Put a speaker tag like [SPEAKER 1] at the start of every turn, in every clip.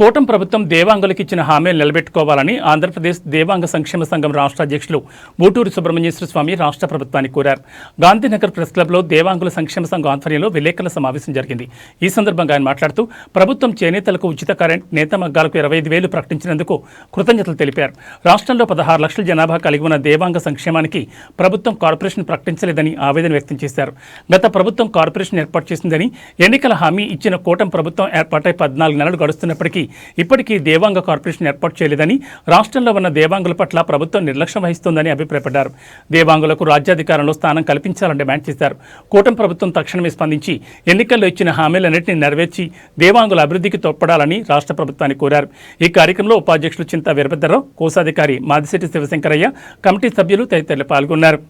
[SPEAKER 1] కూటం ప్రభుత్వం దేవాంగులకు ఇచ్చిన హామీలు నిలబెట్టుకోవాలని ఆంధ్రప్రదేశ్ దేవాంగ సంక్షేమ సంఘం రాష్ట్ర అధ్యక్షులు బూటూరు సుబ్రహ్మణ్యేశ్వర స్వామి రాష్ట్ర ప్రభుత్వాన్ని కోరారు. గాంధీనగర్ ప్రెస్ క్లబ్లో దేవాంగుల సంక్షేమ సంఘం ఆధ్వర్యంలో విలేకరుల సమావేశం జరిగింది. ఈ సందర్భంగా ఆయన మాట్లాడుతూ ప్రభుత్వం చేనేతలకు ఉచిత కరెంట్ నేత మగ్గాలకు ఇరవై ఐదు వేలు ప్రకటించినందుకు కృతజ్ఞతలు తెలిపారు. రాష్ట్రంలో పదహారు లక్షల జనాభా కలిగి ఉన్న దేవాంగ సంక్షేమానికి ప్రభుత్వం కార్పొరేషన్ ప్రకటించలేదని ఆవేదన వ్యక్తం చేశారు. గత ప్రభుత్వం కార్పొరేషన్ ఏర్పాటు చేసిందని ఎన్నికల హామీ ఇచ్చిన కూటమి ప్రభుత్వం ఏర్పాటై పద్నాలుగు నెలలు గడుస్తున్నప్పటికీ ఇప్పటికీ దేవాంగ కార్పొరేషన్ ఏర్పాటు చేయలేదని రాష్ట్రంలో ఉన్న దేవాంగుల పట్ల ప్రభుత్వం నిర్లక్ష్యం వహిస్తోందని అభిప్రాయపడ్డారు. దేవాంగులకు రాజ్యాధికారంలో స్థానం కల్పించాలని డిమాండ్ చేశారు. కూటమి ప్రభుత్వం తక్షణమే స్పందించి ఎన్నికల్లో ఇచ్చిన హామీలన్నింటినీ నెరవేర్చి దేవాంగుల అభివృద్ధికి తోడ్పడాలని రాష్ట్ర ప్రభుత్వాన్ని కోరారు. ఈ కార్యక్రమంలో ఉపాధ్యక్షులు చింతా వీరభద్రరావు కోశాధికారి మాదిశెట్టి శివశంకరయ్య కమిటీ సభ్యులు తదితరులు పాల్గొన్నారు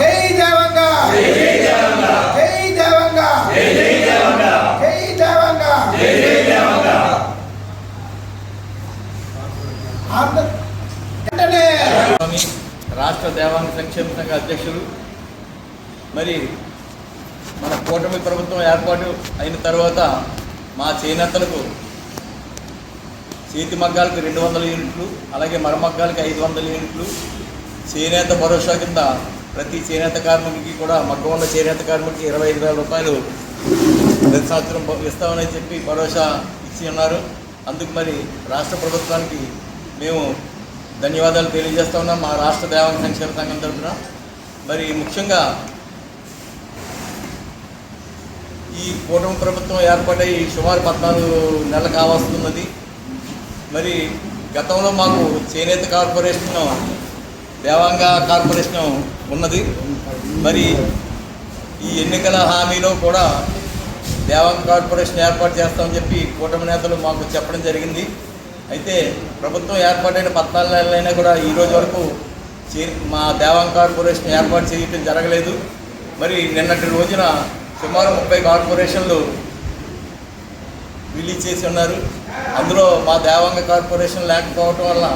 [SPEAKER 2] జై దేవంగ జై దేవంగ జై దేవంగ జై దేవంగ జై దేవంగ జై దేవంగ వెంటనే
[SPEAKER 3] స్వామి రాష్ట్ర దేవాంగ సంక్షేమ సంఘ అధ్యక్షులు మరి మన కూటమి ప్రభుత్వం ఏర్పాటు అయిన తర్వాత మా చేనేతలకు చేతి మగ్గాలకు రెండు వందల యూనిట్లు అలాగే మరమగ్గాలకు ఐదు వందల యూనిట్లు చేనేత భరోసా కింద ప్రతి చేనేత కార్మికుడికి కూడా మగ్గ ఉన్న చేనేత కార్మికుడికి ఇరవై ఐదు వేల రూపాయలు ప్రతి సంవత్సరం ఇస్తామని చెప్పి భరోసా ఇచ్చి ఉన్నారు. అందుకు మరి రాష్ట్ర ప్రభుత్వానికి మేము ధన్యవాదాలు తెలియజేస్తా ఉన్నాం మా రాష్ట్ర దేవాంగ సంక్షేమ సంఘం తరఫున. మరి ముఖ్యంగా ఈ కూటమి ప్రభుత్వం ఏర్పాటై సుమారు పద్నాలుగు నెలలు కావస్తున్నది. మరి గతంలో మాకు చేనేత కార్పొరేషన్ దేవాంగ కార్పొరేషన్ ఉన్నది. మరి ఈ ఎన్నికల హామీలో కూడా దేవాంగ కార్పొరేషన్ ఏర్పాటు చేస్తామని చెప్పి కూటమి నేతలు మాకు చెప్పడం జరిగింది. అయితే ప్రభుత్వం ఏర్పాటైన పద్నాలుగు నెలలైనా కూడా ఈ రోజు వరకు చే మా దేవాంగ కార్పొరేషన్ ఏర్పాటు చేయటం జరగలేదు. మరి నిన్నటి రోజున సుమారు ముప్పై కార్పొరేషన్లు రిలీజ్ చేసి ఉన్నారు. అందులో మా దేవాంగ కార్పొరేషన్ లేకపోవటం వల్ల